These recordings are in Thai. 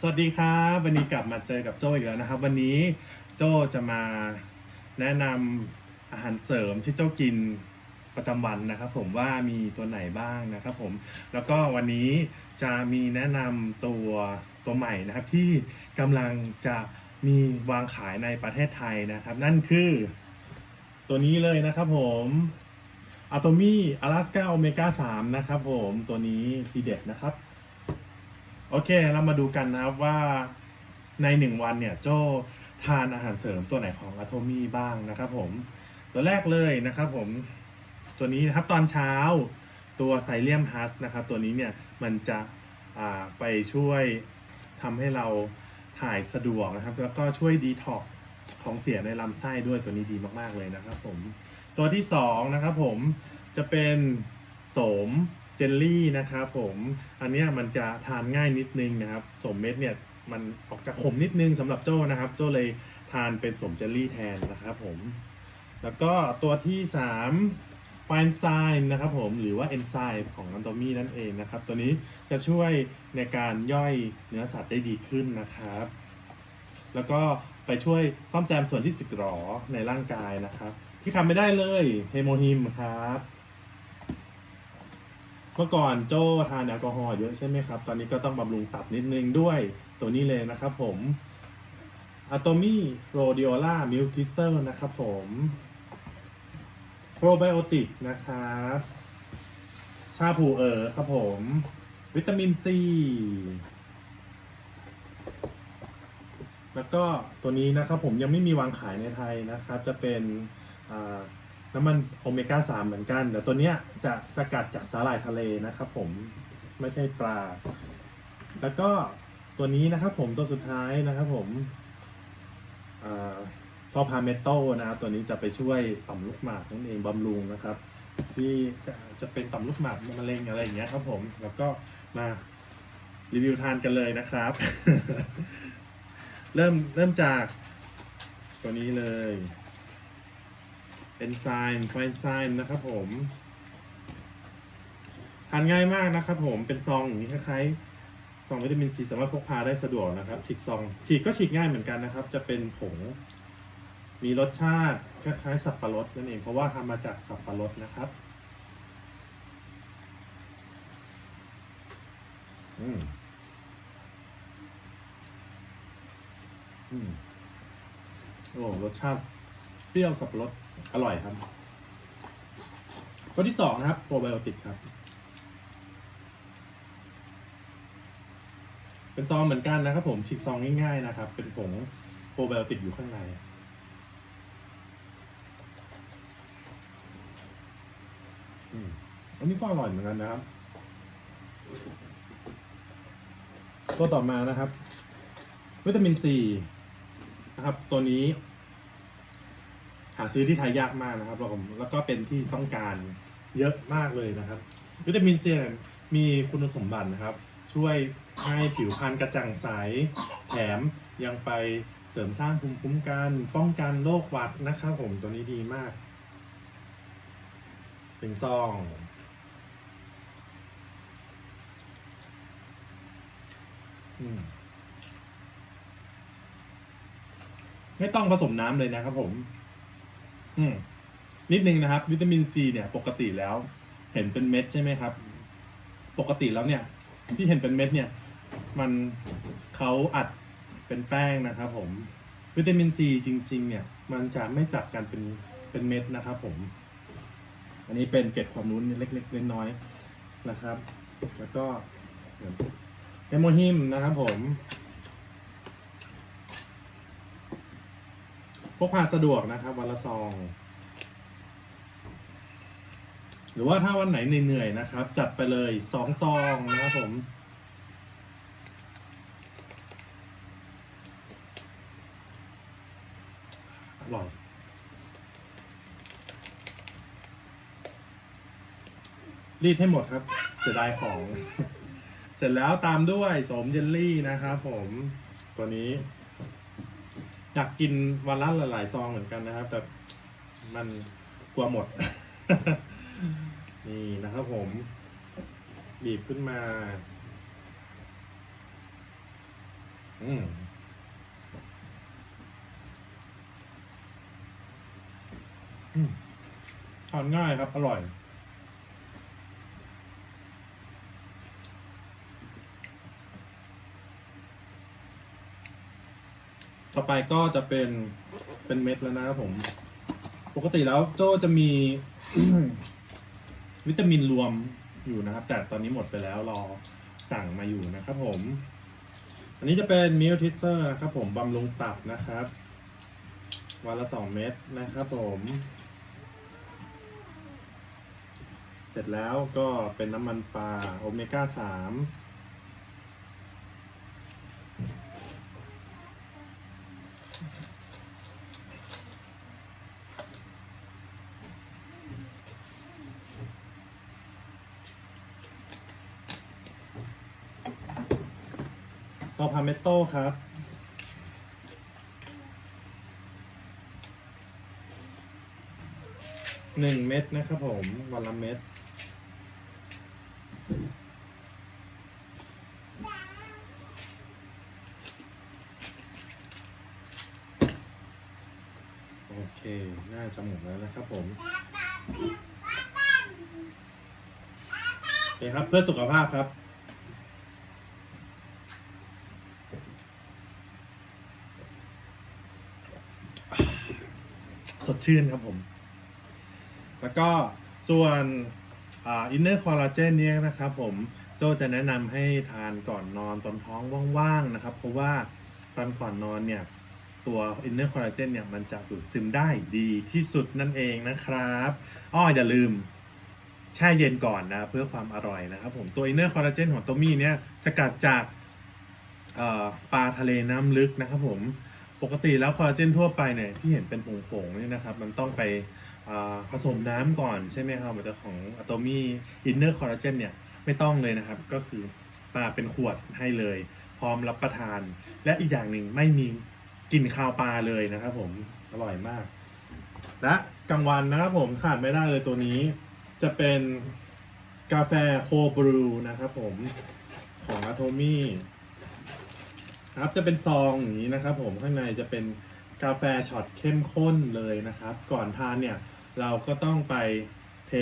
สวัสดีครับวันนี้กลับมาเจอกับโจอีกแล้วนะครับ วันนี้โจจะมาแนะนำอาหารเสริมที่โจกินประจำวันนะครับ ผมว่ามีตัวไหนบ้างนะครับ ผมแล้วก็วันนี้จะมีแนะนำตัวตัวใหม่นะครับ ที่กำลังจะมีวางขายในประเทศไทยนะครับ นั่นคือตัวนี้เลยนะครับผมอะโตมี่อลาสกาโอเมก้า3นะครับผมตัวนี้ทีเด็ดนะครับ โอเค เรามาดูกันนะครับว่าในหนึ่งวันเนี่ยโจทานอาหารเสริมตัวไหนของอะโทมี่บ้างนะครับผม ตัวแรกเลยนะครับผม ตัวนี้นะครับตอนเช้าตัวไซเลียมฮัสนะครับ ตัวนี้เนี่ยมันจะไปช่วยทำให้เราถ่ายสะดวกนะครับ แล้วก็ช่วยดีท็อกของเสียในลำไส้ด้วยตัวนี้ดีมาก ๆ เลยนะครับผม ตัวที่สองนะครับผมจะเป็นโสม เจลลี่นะครับผมอันนี้มันจะทานง่ายนิดนึงนะครับสมเม็ดเนี่ยมันออกจากขมนิดนึงสำหรับโจ้นะครับ โจ้เลยทานเป็นสมเจลลี่แทนนะครับผมแล้วก็ตัวที่3ไฟน์ไซม์นะครับผมหรือว่าเอนไซม์ของอันโตมีนั่นเองนะครับ ตัวนี้จะช่วยในการย่อยเนื้อสัตว์ได้ดีขึ้นนะครับ แล้วก็ไปช่วยซ่อมแซมส่วนที่สึกหรอในร่างกายนะครับ ที่ทำไม่ได้เลยเฮโมฮิมครับ เมื่อก่อนโจทานแอลกอฮอล์เยอะใช่ไหมครับ ตอนนี้ก็ต้องบำรุงตับนิดนึงด้วยตัวนี้เลยนะครับผมอะโตมี่โรดิโอล่ามิลทิสเตอร์นะครับผมโปรไบโอติกนะครับ ชาผูเอ๋อครับผม วิตามินซี แล้วก็ตัวนี้นะครับผมยังไม่มีวางขายในไทยนะครับ จะเป็น น้ำมันโอเมก้า3เหมือนกัน แต่ตัวเนี้ยจะสกัดจากสาหร่ายทะเลนะครับผมไม่ใช่ปลา แล้วก็ตัวนี้นะครับผมตัวสุดท้ายนะครับผมซอพาเมโตนะครับตัวนี้จะไปช่วยต่อมลูกหมากนั่นเองบำรุงนะครับ ที่จะเป็นต่อมลูกหมากมะเร็งอะไรอย่างเงี้ยครับผมแล้วก็มารีวิวทานกันเลยนะครับ เริ่มเริ่มจากตัวนี้เลย เป็นไซน์ไฟไซน์นะครับผมทานง่ายมากนะครับผมเป็นซองอย่างนี้คล้ายๆซองวิตามินซีสามารถพกพาได้สะดวกนะครับฉีกซองฉีกก็ฉีกง่ายเหมือนกันนะครับ จะเป็นผงมีรสชาติคล้ายๆสับปะรดนั่นเองเพราะว่าทำมาจากสับปะรดนะครับอืมอืมโอ้รสชาติ เปรี้ยวสับปะรดอร่อยครับตัวที่สองนะครับโปรไบโอติกครับ เป็นซองเหมือนกันนะครับ ผมฉีกซองง่ายๆนะครับ เป็นผงโปรไบโอติกอยู่ข้างในอันนี้ก็อร่อยเหมือนกันนะครับ ตัวต่อมานะครับ วิตามินซีนะครับ ตัวนี้ หาซื้อที่ไทยยากมากนะครับผมแล้วก็เป็นที่ต้องการเยอะมากเลยนะครับ วิตามินซีมีคุณสมบัตินะครับ ช่วยให้ผิวพรรณกระจ่างใส แถมยังไปเสริมสร้างภูมิคุ้มกัน ป้องกันโรคหวัดนะครับผมตัวนี้ดีมากเป็นซองไม่ต้องผสมน้ำเลยนะครับผม อืมนิดนึงนะครับ วิตามินซีเนี่ย ปกติแล้ว เห็นเป็นเม็ดใช่ไหมครับ ปกติแล้วเนี่ย ที่เห็นเป็นเม็ดเนี่ย มันเขาอัดเป็นแป้งนะครับผม วิตามินซีจริง ๆ เนี่ย มันจะไม่จับกันเป็นเป็นเม็ดนะครับผม อันนี้เป็นเกร็ดความรู้เล็กๆน้อยๆนะครับ แล้วก็เฮโมฮิมนะครับผม พกพาสะดวกนะครับ วันละซอง หรือว่าถ้าวันไหนเหนื่อยๆนะครับ จัดไปเลยสองซองนะครับผมอร่อยรีดให้หมดครับ เสียดายของ เสร็จแล้วตามด้วยสมเยลลี่นะครับผมตัวนี้ อยากกินวันละหลายๆซองเหมือนกันนะครับ แต่มันกลัวหมด นี่นะครับผม บีบขึ้นมา อืมอืมทานง่ายครับ อร่อย ต่อไปก็จะเป็นเป็นเม็ดแล้วนะครับผม ปกติแล้วโจจะมี วิตามินรวมอยู่นะครับ แต่ตอนนี้หมดไปแล้วรอสั่งมาอยู่นะครับผม อันนี้จะเป็นมิลทิเซอร์นะครับผมบำรุงตับนะครับ วันละสองเม็ดนะครับผม เสร็จแล้วก็เป็นน้ำมันปลาโอเมก้าสาม ซอพาเมโต้ครับหนึ่งเม็ดนะครับผม วันละเม็ดโอเค น่าจะหมดแล้วนะครับผมโอเคครับ เพื่อสุขภาพครับ สดชื่นครับผม แล้วก็ส่วนอินเนอร์คอลลาเจนเนี่ยนะครับผมโจจะแนะนำให้ทานก่อนนอนตอนท้องว่างๆนะครับ เพราะว่าตอนก่อนนอนเนี่ยตัวอินเนอร์คอลลาเจนเนี่ยมันจะดูดซึมได้ดีที่สุดนั่นเองนะครับอ้ออย่าลืมแช่เย็นก่อนนะเพื่อความอร่อยนะครับผมตัวอินเนอร์คอลลาเจนของตัวมี่เนี่ยสกัดจากปลาทะเลน้ำลึกนะครับผม ปกติแล้วคอลลาเจนทั่วไปเนี่ยที่เห็นเป็นผงๆนี่นะครับมันต้องไปผสมน้ำก่อนใช่ไหมครับเหมือนกับของอะโตมี่อินเนอร์คอลลาเจนเนี่ยไม่ต้องเลยนะครับก็คือมาเป็นขวดให้เลย พร้อมรับประทาน และอีกอย่างหนึ่งไม่มีกลิ่นคาวปลาเลยนะครับผมอร่อยมาก และกลางวันนะครับผมขาดไม่ได้เลยตัวนี้จะเป็นกาแฟโคบรูนะครับผมของอะโตมี่ ครับจะเป็นซองอย่างนี้นะครับ ผมข้างในจะเป็นกาแฟช็อตเข้มข้นเลยนะครับ ก่อนทานเนี่ยเราก็ต้องไปเท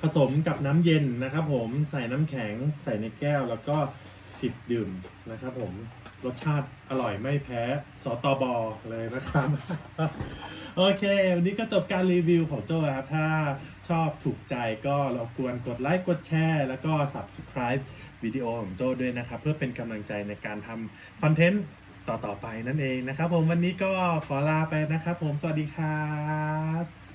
ผสมกับน้ำเย็นนะครับ ผมใส่น้ำแข็งใส่ในแก้วแล้วก็ สิบดื่มนะครับผมรสชาติอร่อยไม่แพ้สตบเลยนะครับ โอเค วันนี้ก็จบการรีวิวของโจ้ครับ ถ้าชอบถูกใจก็รบกวนกดไลค์กดแชร์แล้วก็ subscribe วิดีโอของโจ้ด้วยนะครับ เพื่อเป็นกำลังใจในการทำคอนเทนต์ต่อ ๆ ไปนั่นเองนะครับผมวันนี้ก็ขอลาไปนะครับผมสวัสดีครับ